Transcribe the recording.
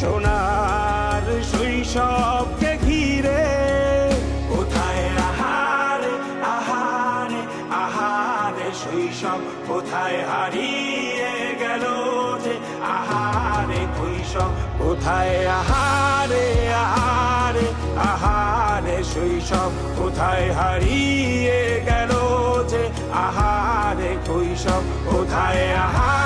সোনার শৈশবকে ঘিরে। কোথায় আহারে আহারে আহারে, শৈশব কোথায় হারিয়ে গেল যে আহারে কৈশব কোথায় আহারে আহারে আহারে, শৈশব কোথায় হারিয়ে গেল যে আহারে কৈশব কোথায় আহারে।